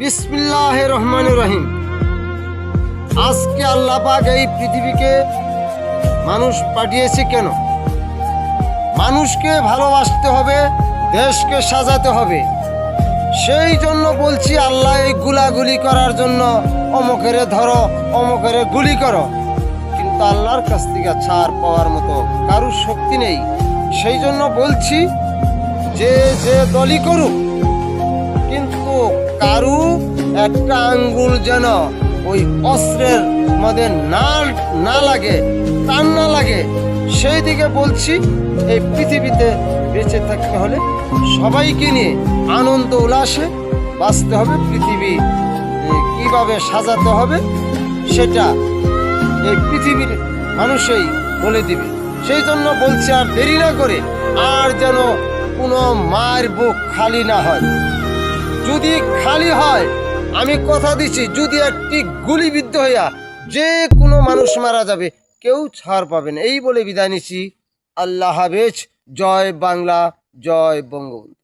বিসমিল্লাহ রহমান রহিম আজকে আল্লাহ পাক এই পৃথিবীকে মানুষ পাঠিয়েছে কেন? মানুষকে ভালোবাসতে হবে, দেশকে সাজাতে হবে। সেই জন্য বলছি, আল্লাহ এই গুলাগুলি করার জন্য অমকেরে ধরো, অমকেরে গুলি করো। কিন্তু আল্লাহর কাছ থেকে ছাড় পাওয়ার মতো কারুর শক্তি নেই। সেই জন্য বলছি, যে যে দলই করুক একটা আঙ্গুল যেন ওই অস্ত্রের মধ্যে না না লাগে, টান না লাগে সেই দিকে বলছি, এই পৃথিবীতে বেঁচে থাকতে হলে সবাইকে নিয়ে আনন্দ উল্লাসে বাঁচতে হবে। পৃথিবী কীভাবে সাজাতে হবে সেটা এই পৃথিবীর মানুষই বলে দিবে। সেই জন্য বলছি, আর দেরি না করে আর যেন কোনো মায়ের বুক খালি না হয়। যদি খালি হয় আমি কথা দিছি, যদি একটি গুলিবিদ্ধ হইয়া যে কোনো মানুষ মারা যাবে, কেউ ছাড় পাবে না। এই বলে বিদায় নিছি আল্লাহ হাফেজ। জয় বাংলা, জয় বঙ্গবন্ধু।